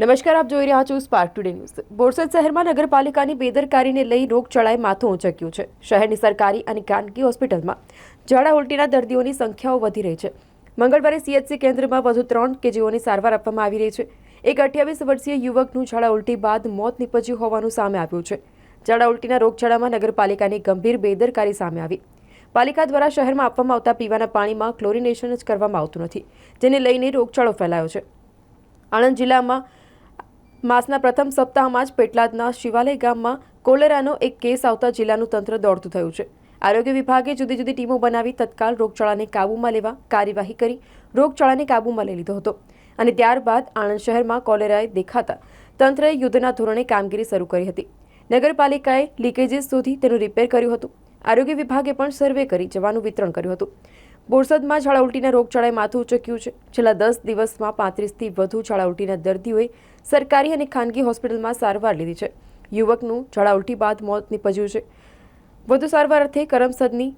નમસ્કાર, આપ જોઈ રહ્યા છો સ્પાર્ક ટુડે ન્યૂઝ બોરસદ શહેરમાં નગરપાલિકાની બેદરકારીને લઈ રોગચાળાએ માથું ઊંચક્યું છે. શહેરની સરકારી અને ખાનગી હોસ્પિટલમાં ઝાડા ઉલટીના દર્દીઓની સંખ્યાઓ વધી રહી છે. મંગળવારે સીએચસી કેન્દ્રમાં વધુ ત્રણ કે જેઓની સારવાર આપવામાં આવી રહી છે. એક અઠ્યાવીસ વર્ષીય યુવકનું ઝાડા ઉલટી બાદ મોત નીપજ્યું હોવાનું સામે આવ્યું છે. ઝાડા ઉલટીના રોગચાળામાં નગરપાલિકાની ગંભીર બેદરકારી સામે આવી. પાલિકા દ્વારા શહેરમાં આપવામાં આવતા પીવાના પાણીમાં ક્લોરિનેશન જ કરવામાં આવતું નથી, જેને લઈને રોગચાળો ફેલાયો છે. આણંદ જિલ્લામાં માસના પ્રથમ સપ્તાહમાં જ પેટલાદના શિવાલય ગામમાં કોલેરાનો એક કેસ આવતા જિલ્લાનું તંત્ર દોડતું થયું છે. આરોગ્ય વિભાગે જુદી જુદી ટીમો બનાવી તત્કાલ રોગચાળાને કાબૂમાં લેવા કાર્યવાહી કરી, રોગચાળાને કાબૂમાં લઈ લીધો હતો. અને ત્યારબાદ આણંદ શહેરમાં કોલેરાએ દેખાતા તંત્રએ યુદ્ધના ધોરણે કામગીરી શરૂ કરી હતી. નગરપાલિકાએ લીકેજીસ શોધી તેનું રિપેર કર્યું હતું. આરોગ્ય વિભાગે પણ સર્વે કરી જવાનું વિતરણ કર્યું હતું. બોરસદમાં ઝાડા રોગચાળાએ માથું ઉચક્યું છે. છેલ્લા દસ દિવસમાં પાંત્રીસથી વધુ ઝાડા દર્દીઓએ સરકારી અને ખાનગી હોસ્પિટલમાં સારવાર લીધી છે. યુવકનું ઝાડા બાદ મોત નીપજ્યું છે. વધુ સારવાર અર્થે કરમસદની